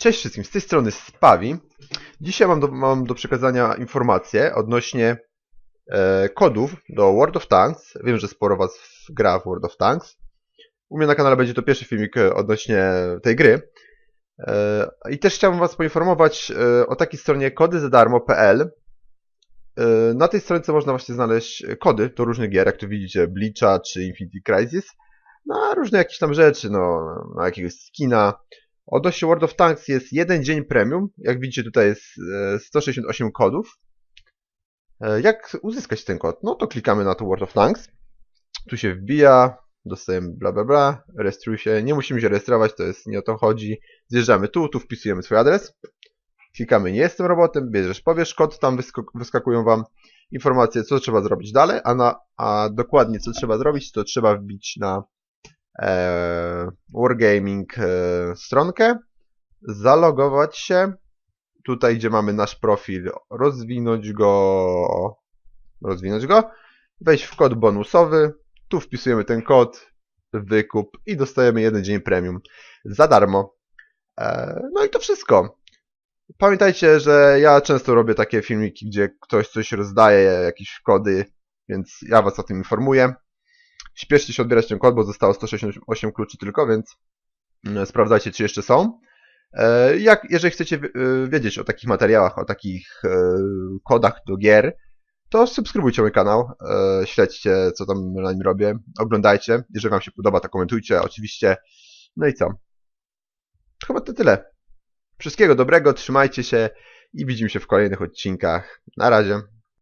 Cześć wszystkim, z tej strony Spawi. Dzisiaj mam do, mam do przekazania informacje odnośnie e, kodów do World of Tanks. Wiem, że sporo Was gra w World of Tanks. U mnie na kanale będzie to pierwszy filmik e, odnośnie tej gry. E, I też chciałbym Was poinformować e, o takiej stronie kodyzadarmo.pl. E, na tej stronce można właśnie znaleźć kody do różnych gier, jak tu widzicie Bleacha czy Infinity Crisis. Na różne jakieś tam rzeczy, no, na jakiegoś skina, Odnośnie World of Tanks jest jeden dzień premium. Jak widzicie tutaj jest 168 kodów. E, jak uzyskać ten kod? No to klikamy na to World of Tanks. Tu się wbija, dostajemy bla bla bla, rejestruj się. Nie musimy się rejestrować, to jest nie o to chodzi. Zjeżdżamy tu, tu wpisujemy swój adres. Klikamy nie jestem robotem, bierzesz, powiesz kod, tam wyskakują Wam informacje, co trzeba zrobić dalej, a, na, a dokładnie co trzeba zrobić, to trzeba wbić na e, Wargaming e, stronkę, zalogować się, tutaj gdzie mamy nasz profil, rozwinąć go, rozwinąć go, wejść w kod bonusowy, tu wpisujemy ten kod, wykup i dostajemy jeden dzień premium za darmo. E, no i to wszystko. Pamiętajcie, że ja często robię takie filmiki, gdzie ktoś coś rozdaje, jakieś kody, więc ja Was o tym informuję. Śpieszcie się odbierać ten kod, bo zostało 168 kluczy tylko, więc mm, sprawdzajcie, czy jeszcze są. E, jak, jeżeli chcecie e, wiedzieć o takich materiałach, o takich e, kodach do gier, to subskrybujcie mój kanał, śledźcie, co tam na nim robię, oglądajcie. Jeżeli Wam się podoba, to komentujcie, oczywiście. No i co? Chyba to tyle. Wszystkiego dobrego, trzymajcie się i widzimy się w kolejnych odcinkach. Na razie.